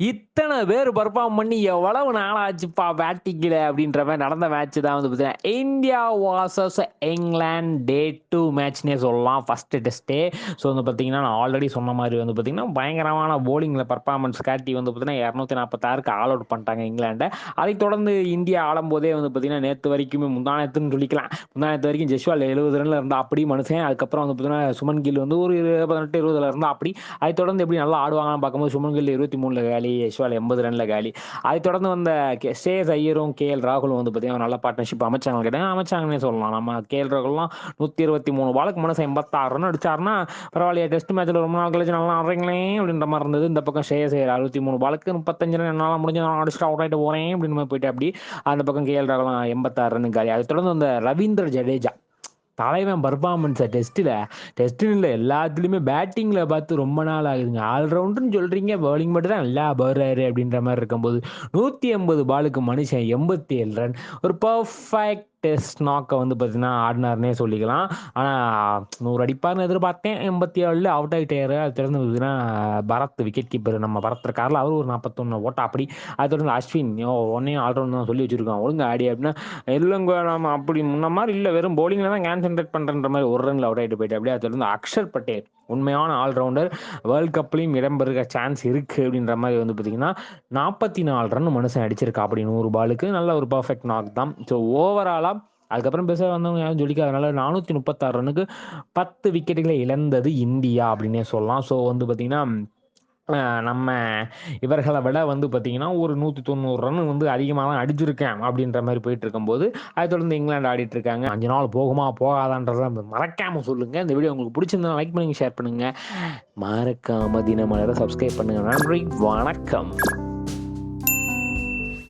இத்தனை பேர் பர்ஃபார்ம் பண்ணி எவ்வளவு நாளாச்சுப்பா பேட்டிங்கில் அப்படின்ற மாதிரி நடந்த மேட்ச் தான் வந்து பார்த்தீங்கன்னா India versus England day two மேட்ச்னே சொல்லலாம். ஃபஸ்ட்டு டெஸ்ட்டே ஸோ வந்து பார்த்தீங்கன்னா நான் ஆல்ரெடி சொன்ன மாதிரி வந்து பார்த்தீங்கன்னா பயங்கரமான போலிங்கில் பர்ஃபார்மன்ஸ் காட்டி வந்து பார்த்தீங்கன்னா இரநூத்தி நாற்பத்தாறுக்கு ஆல் அவுட் பண்ணிட்டாங்க இங்கிலாண்டை அதை தொடர்ந்து இந்தியா ஆடும்போதே வந்து பார்த்தீங்கன்னா நேற்று வரைக்குமே முந்தானத்துன்னு சொல்லிக்கலாம். முந்தானத்து வரைக்கும் ஜெஸ்வால் எழுபது ரன்ல இருந்தால் அப்படி மனுஷன். அதுக்கப்புறம் வந்து பார்த்தீங்கன்னா சுமன் கில் வந்து ஒரு பதினெட்டு இருபதுல இருந்தால் அப்படி. அதை தொடர்ந்து எப்படி நல்லா ஆடுவாங்கன்னு பார்க்கும்போது சுமன் கில் இருபத்தி மூணுல காலி யஷ்வால் எண்பது ரன்ல காலி. அதை தொடர்ந்து வந்த கே- சேஸ் ஐயரும் கே எல் ராகுலும் வந்து பார்த்தீங்கன்னா நல்ல பார்ட்னர்ஷிப் அமைச்சாங்க கேட்டாங்க அமைச்சாங்கன்னே சொல்லலாம். நம்ம கே எல் ராகுல்லாம் நூற்றி இருபத்தி மூணு பாலுக்கு மனசு எண்பத்தாறு ரன் அடிச்சாருன்னா பரவாயில்லையா டெஸ்ட் மேட்ச்சில் ரொம்ப நாள் கழிச்சு நல்லா ஆடுறீங்களே அப்படின்ற மாதிரி இருந்தது. இந்த பக்கம் சேஸ் ஐயர் அறுபத்தி மூணு பாலுக்கு முப்பத்தஞ்சு ரன் என்னால் முடிஞ்சு நான் அடிச்சுட்டு அவுட் ஆகிட்டு போகிறேன் அப்படின்னு போயிட்டு அப்படி அந்த பக்கம் கே எல் ராகுலம் எண்பத்தாறு ரன் காலி. அதை தொடர்ந்து வந்த ரவீந்திர ஜடேஜா. தலைவன் பர்ஃபார்மன்ஸை டெஸ்ட்டில் டெஸ்ட்டுன்னு இல்லை எல்லாத்துலேயுமே பேட்டிங்கில் பார்த்து ரொம்ப நாள் ஆகுதுங்க. ஆல்ரவுண்டர்னு சொல்கிறீங்க பவுலிங் மட்டும் தான் நல்லா பவுலரு அப்படின்ற மாதிரி இருக்கும்போது நூற்றி எண்பது பாலுக்கு மனுஷன் எண்பத்தி ஏழு ரன் ஒரு பர்ஃபெக்ட் டெஸ்ட் நாக்கை வந்து பார்த்தீங்கன்னா ஆடினார்னே சொல்லிக்கலாம். ஆனால் நூறு அடிப்பார்னு எதிர்பார்த்தேன். எண்பத்தி ஏழில் அவுட் ஆகிட்டாரு அது தொடர்ந்து பார்த்தீங்கன்னா பரத் விக்கெட் கீப்பர் நம்ம பரத் இருக்காரில் அவர் ஒரு நாற்பத்தொன்று ஓட்டா. அப்படி அது தொடர்ந்து அஸ்வின் ஒன்னையும் ஆல்ரவுண்ட் தான் சொல்லி வச்சிருக்கோம் ஒழுங்கு ஆடி அப்படின்னா இல்லைங்க நம்ம அப்படி முன்ன மாதிரி இல்லை. வெறும் போலிங்கில் தான் கான்சென்ட்ரேட் பண்ணுறன்ற மாதிரி ஒரு ரன்ல அவுட் ஆகிட்டு போயிட்டு அப்படியே அது தொடர்ந்து அக்ஷர் பட்டேல். உண்மையான ஆல்ரவுண்டர். வேர்ல்ட் கப்லையும் இடம்பெறுகிற சான்ஸ் இருக்குது அப்படின்ற மாதிரி வந்து பார்த்தீங்கன்னா நாற்பத்தி நாலு ரன் மனுஷன் அடிச்சிருக்கா அப்படி நூறு பாலுக்கு நல்ல ஒரு பர்ஃபெக்ட் நாக் தான். ஸோ ஓவராலாக அதுக்கப்புறம் பேச வந்தவங்க யாரும் சொல்லிக்காதனால நானூற்றி முப்பத்தாறு ரன்னுக்கு பத்து விக்கெட்டுகளை இழந்தது இந்தியா அப்படின்னே சொல்லலாம். ஸோ வந்து பார்த்தீங்கன்னா நம்ம இவர்களை விட வந்து பார்த்தீங்கன்னா ஒரு நூற்றி தொண்ணூறு ரன் வந்து அதிகமாக தான் அடிச்சிருக்கேன் அப்படின்ற மாதிரி போயிட்டு இருக்கும்போது அதை தொடர்ந்து இங்கிலாந்து ஆடிட்டு இருக்காங்க அஞ்சு நாள் போகுமா போகாதான்றத மறக்காம சொல்லுங்க. இந்த வீடியோ உங்களுக்கு பிடிச்சிருந்தா லைக் பண்ணுங்க ஷேர் பண்ணுங்க. மறக்காம தினமலரை சப்ஸ்கிரைப் பண்ணுங்க. நன்றி வணக்கம்.